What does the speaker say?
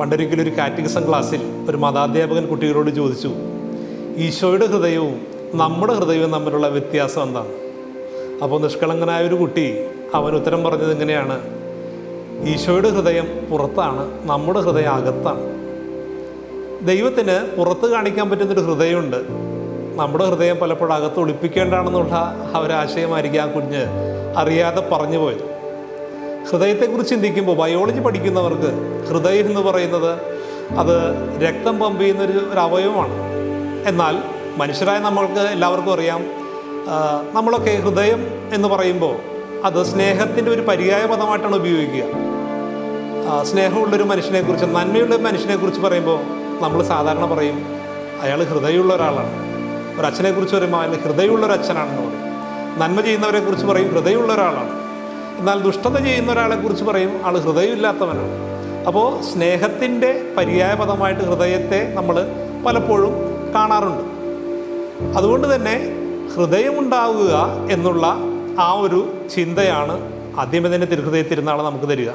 പണ്ടൊരിക്കലും ഒരു കാറ്റഗിസം ക്ലാസ്സിൽ ഒരു മതാധ്യാപകൻ കുട്ടികളോട് ചോദിച്ചു ഈശോയുടെ ഹൃദയവും നമ്മുടെ ഹൃദയവും തമ്മിലുള്ള വ്യത്യാസം എന്താണ്? അപ്പോൾ നിഷ്കളങ്കനായ ഒരു കുട്ടി അവൻ ഉത്തരം പറഞ്ഞത് എങ്ങനെയാണ്? ഈശോയുടെ ഹൃദയം പുറത്താണ് നമ്മുടെ ഹൃദയം അകത്താണ്. ദൈവത്തിന് പുറത്ത് കാണിക്കാൻ പറ്റുന്നൊരു ഹൃദയമുണ്ട്. നമ്മുടെ ഹൃദയം പലപ്പോഴും അകത്ത് ഒളിപ്പിക്കേണ്ടതാണെന്നുള്ള ആ ഒരാശയമായിരിക്കും ആ കുഞ്ഞ് അറിയാതെ പറഞ്ഞു പോയത്. ഹൃദയത്തെക്കുറിച്ച് ചിന്തിക്കുമ്പോൾ ബയോളജി പഠിക്കുന്നവർക്ക് ഹൃദയം എന്ന് പറയുന്നത് അത് രക്തം പമ്പ് ചെയ്യുന്നൊരു ഒരു അവയവമാണ്. എന്നാൽ മനുഷ്യരായ നമ്മൾക്ക് എല്ലാവർക്കും അറിയാം നമ്മളൊക്കെ ഹൃദയം എന്ന് പറയുമ്പോൾ അത് സ്നേഹത്തിന്റെ ഒരു പര്യായ പദമായിട്ടാണ് ഉപയോഗിക്കുക. സ്നേഹമുള്ളൊരു മനുഷ്യനെക്കുറിച്ച് നന്മയുള്ള മനുഷ്യനെക്കുറിച്ച് പറയുമ്പോൾ നമ്മൾ സാധാരണ പറയും അയാൾ ഹൃദയമുള്ള ഒരാളാണ്. ഒരു അച്ഛനെക്കുറിച്ച് പറയുമ്പോൾ അയാൾ ഹൃദയമുള്ള ഒരു അച്ഛനാണെന്ന് പറയും. നന്മ ചെയ്യുന്നവരെക്കുറിച്ച് പറയും ഹൃദയമുള്ള ഒരാളാണ്. എന്നാൽ ദുഷ്ടത ചെയ്യുന്ന ഒരാളെ കുറിച്ച് പറയും ആൾ ഹൃദയമില്ലാത്തവനാണ്. അപ്പോൾ സ്നേഹത്തിന്റെ പര്യായപദമായിട്ട് ഹൃദയത്തെ നമ്മൾ പലപ്പോഴും കാണാറുണ്ട്. അതുകൊണ്ട് തന്നെ ഹൃദയമുണ്ടാവുക എന്നുള്ള ആ ഒരു ചിന്തയാണ് ആദ്യമേ തന്നെ തിരുഹൃദയ തിരുനാൾ നമുക്ക് തരിക.